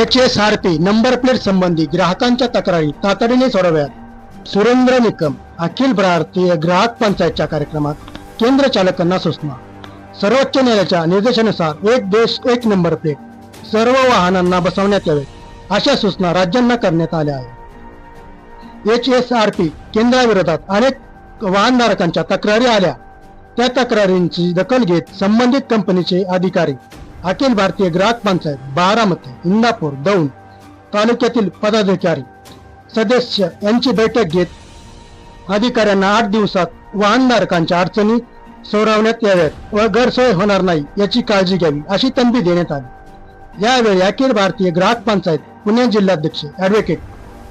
H S R P number plate संबंधी ग्राहकांच्या तक्रारी तातडीने सोडव्यात. सुरेंद्र निकम अखिल भारतीय ग्राहक पंचायतच्या कार्यक्रमात केंद्र चालकांना सूचना सर्वोच्च न्यायालयाच्या निर्देशानुसार एक देश एक नंबर प्लेट सर्व वाहनांना बसवण्यात यावे अशा सूचना राज्यांना करण्यात आल्या आहेत. एच एस आर पी केंद्राविरोधात अनेक वाहनधारकांच्या तक्रारी आल्या. त्या तक्रारींची दखल घेत संबंधित कंपनीचे अधिकारी अखिल भारतीय ग्राहक पंचायत बारामती इंदापूर दौंड तालुक्यातील पदाधिकारी सदस्य यांची बैठक घेत अधिकाऱ्यांना आठ दिवसात वाहनधारकांच्या अडचणी सोडवण्यात याव्यात व गैरसोय होणार नाही याची काळजी घ्यावी अशी तंबी देण्यात आली. यावेळी अखिल भारतीय ग्राहक पंचायत पुणे जिल्हाध्यक्ष ऍडव्होकेट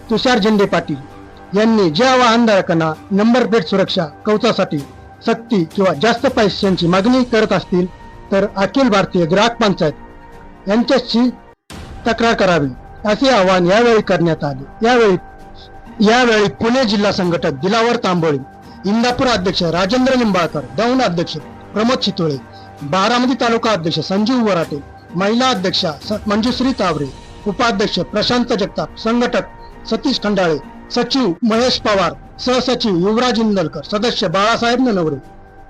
तुषार झेंडे पाटील यांनी ज्या वाहनधारकांना नंबर प्लेट सुरक्षा कवचासाठी सक्ती किंवा जास्त पैशांची मागणी करत असतील तर अखिल भारतीय ग्राहक पंचायत यांच्याशी तक्रार करावी असे आवाहन यावेळी करण्यात आले. यावेळी यावेळी पुणे जिल्हा संघटक दिलावर तांबोळी इंदापूर अध्यक्ष राजेंद्र निंबाळकर दौंड अध्यक्ष प्रमोद चितोळे बारामती तालुका अध्यक्ष संजीव वराटे महिला अध्यक्षा मंजुश्री तावरे उपाध्यक्ष प्रशांत जगताप संघटक सतीश खंडाळे सचिव महेश पवार सहसचिव युवराज इंदलकर सदस्य बाळासाहेब ननवरे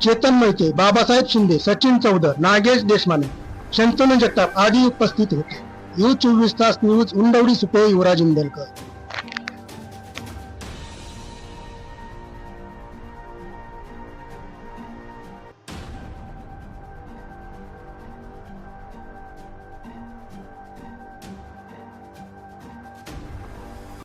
चेतन मैते बाबासाहेब शिंदे सचिन चौधर नागेश देशमाने शंतनू जगताप आदी उपस्थित होते. यू चोवीस तास न्यूज उंडवडी सुपे युवराज इंदलकर.